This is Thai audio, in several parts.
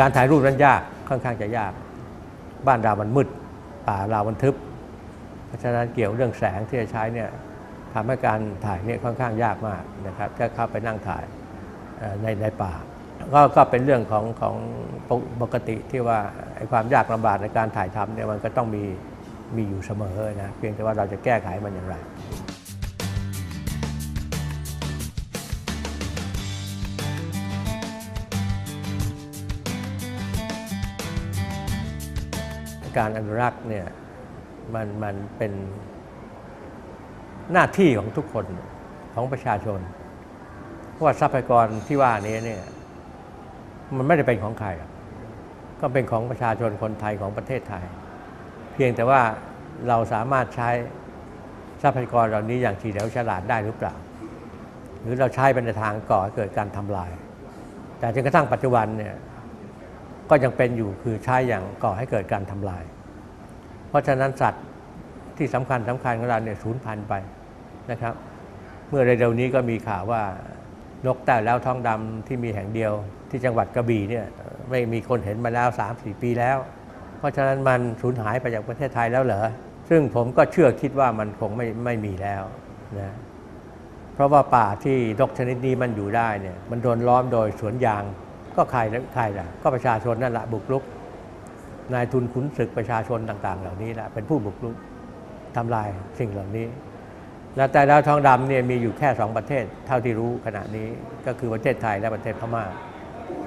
การถ่ายรูปนั้นยากค่อนข้างจะยาก บ้านเรามันมืดป่าเรามันทึบ เพราะฉะนั้นเกี่ยวเรื่องแสงที่จะใช้เนี่ยทำให้การถ่ายเนี่ยค่อนข้างยากมากนะครับถ้าเข้าไปนั่งถ่ายในในป่าก็ก็เป็นเรื่องของของปกปกติที่ว่าความยากลำบากในการถ่ายทำเนี่ยมันก็ต้องมีมีอยู่เสมอนะเพียงแต่ว่าเราจะแก้ไขมันอย่างไร การอนุรักษ์เนี่ยมันมันเป็นหน้าที่ของทุกคนของประชาชน เพราะว่าทรัพยากรที่ว่านี้เนี่ยมันไม่ได้เป็นของใครก็เป็นของประชาชนคนไทยของประเทศไทย เพียงแต่ว่าเราสามารถใช้ทรัพยากรเหล่านี้อย่างเฉลียวฉลาดได้หรือเปล่า หรือเราใช้เป็นในทางก่อให้เกิดการทำลาย แต่จนกระทั่งปัจจุบันเนี่ย ก็ยังเป็นอยู่คือใช้อย่างก่อให้เกิดการทำลาย เพราะฉะนั้นสัตว์ที่สำคัญสำคัญของเราเนี่ยสูญพันธุ์ไปนะครับ เมื่อเร็วๆนี้ก็มีข่าวว่านกแต่แล้วท้องดำที่มีแห่งเดียว ที่จังหวัดกระบี่เนี่ยไม่มีคนเห็นมาแล้ว3-4 ปีแล้ว เพราะฉะนั้นมันสูญหายไปจากประเทศไทยแล้วเหรอซึ่งผมก็เชื่อคิดว่ามันคงไม่ไม่มีแล้วนะเพราะว่าป่าที่นกชนิดนี้มันอยู่ได้เนี่ยมันโดนล้อมโดยสวนยาง ก็ใครนะใครล่ะก็ประชาชนนั่นแหละบุกรุก นายทุนขุนศึกประชาชนต่าง ๆ เหล่านี้แหละเป็นผู้บุกรุกทำลายสิ่งเหล่านี้ แล้วแต่ดาวทองดำเนี่ยมีอยู่แค่สองประเทศเท่าที่รู้ขณะนี้ก็คือประเทศไทยและประเทศพม่า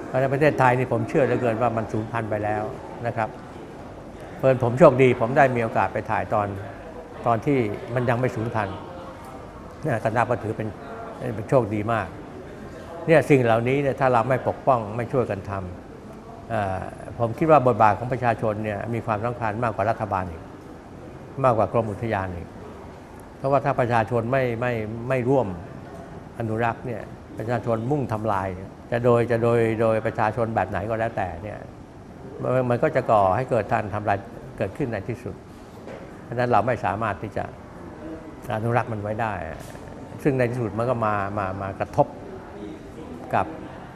เพราะฉะนั้นประเทศไทยนี่ผมเชื่อเหลือเกินว่ามันสูญพันธุ์ไปแล้วนะครับเพิ่นผมโชคดี ผมได้มีโอกาสไปถ่ายตอนตอนที่มันยังไม่สูญพันธุ์นะก็นับว่าถือเป็นเป็นโชคดีมาก เนี่ยสิ่งเหล่านี้เนี่ยถ้าเราไม่ปกป้องไม่ช่วยกันทำผมคิดว่าบทบาทของประชาชนเนี่ยมีความสำคัญมากกว่ารัฐบาลอีกมากกว่ากรมอุทยานอีก เพราะว่าถ้าประชาชนไม่ไม่ไม่ร่วมอนุรักษ์เนี่ยประชาชนมุ่งทำลาย จะโดยจะโดยโดยประชาชนแบบไหนก็แล้วแต่เนี่ยมันมันก็จะก่อให้เกิดการทำลายเกิดขึ้นในที่สุด เพราะฉะนั้นเราไม่สามารถที่จะอนุรักษ์มันไว้ได้ ซึ่งในที่สุดมันก็มามามากระทบ กับ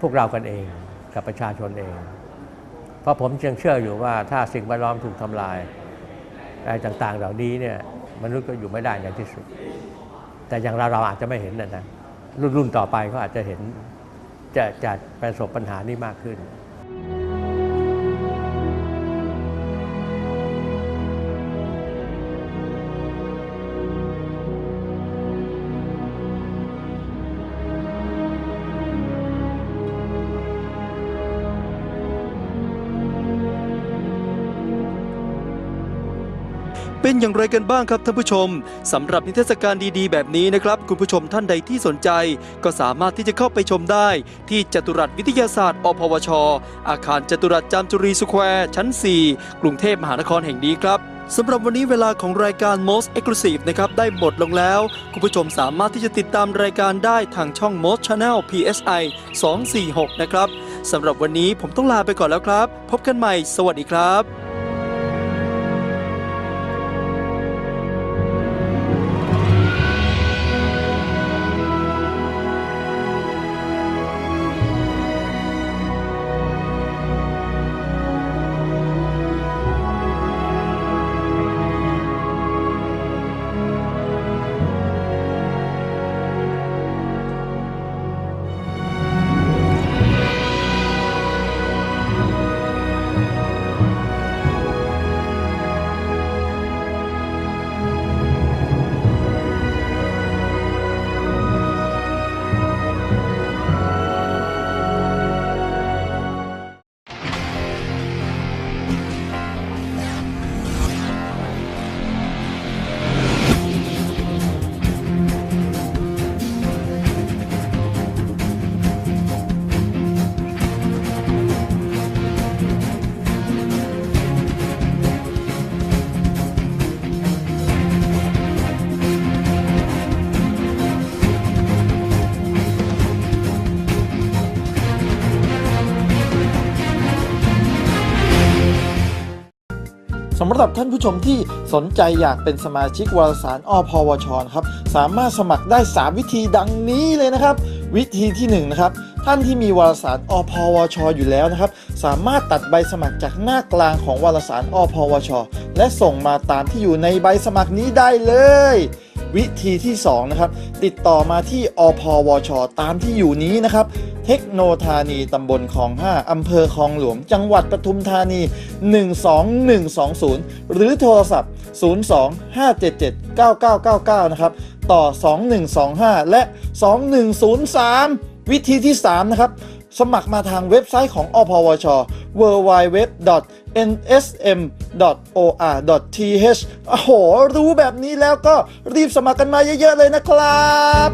พวกเรากันเอง กับประชาชนเอง เพราะผมยังเชื่ออยู่ว่าถ้าสิ่งแวดล้อมถูกทำลายอะไรต่างๆ เหล่านี้เนี่ยมนุษย์ก็อยู่ไม่ได้ในที่สุด แต่อย่างเราเราอาจจะไม่เห็นนะนะรุ่นรุ่นต่อไปเขาอาจจะเห็นจะจะประสบปัญหานี้มากขึ้น เป็นอย่างไรกันบ้างครับท่านผู้ชมสำหรับนิทรรศการดีๆ แบบนี้นะครับ คุณผู้ชมท่านใดที่สนใจ ก็สามารถที่จะเข้าไปชมได้ ที่จตุรัสวิทยาศาสตร์ อพวช อาคารจตุรัสจามจุรีสแควร์ชั้น 4 กรุงเทพมหานครแห่งนี้ครับสำหรับวันนี้เวลาของรายการ Most Exclusive นะครับ ได้หมดลงแล้ว คุณผู้ชมสามารถที่จะติดตามรายการได้ทางช่อง Most Channel PSI 246 นะครับสำหรับวันนี้ผมต้องลาไปก่อนแล้วครับ พบกันใหม่ สวัสดีครับ สำหรับท่านผู้ชมที่สนใจอยากเป็นสมาชิกวารสารอพวชนะครับ สามารถสมัครได้ 3 วิธีดังนี้เลยนะครับ วิธีที่1นะครับท่านที่มีวารสารอพวช อยู่แล้วนะครับ สามารถตัดใบสมัครจากหน้ากลางของวารสารอพวช และส่งมาตามที่อยู่ในใบสมัครนี้ได้เลย วิธีที่2นะครับติดต่อมาที่อพวช ตามที่อยู่นี้นะครับเทคโนธานีตำบลคลอง 5 อำเภอคลองหลวง จังหวัดปทุมธานี 12120 หรือโทรศัพท์ 02-577-9999 นะครับ ต่อ 2125 และ 2103 วิธีที่ 3 นะครับ สมัครมาทางเว็บไซต์ของอพวช www.nsm.or.th โอ้โห รู้แบบนี้แล้วก็รีบสมัครกันมาเยอะ ๆ เลยนะครับ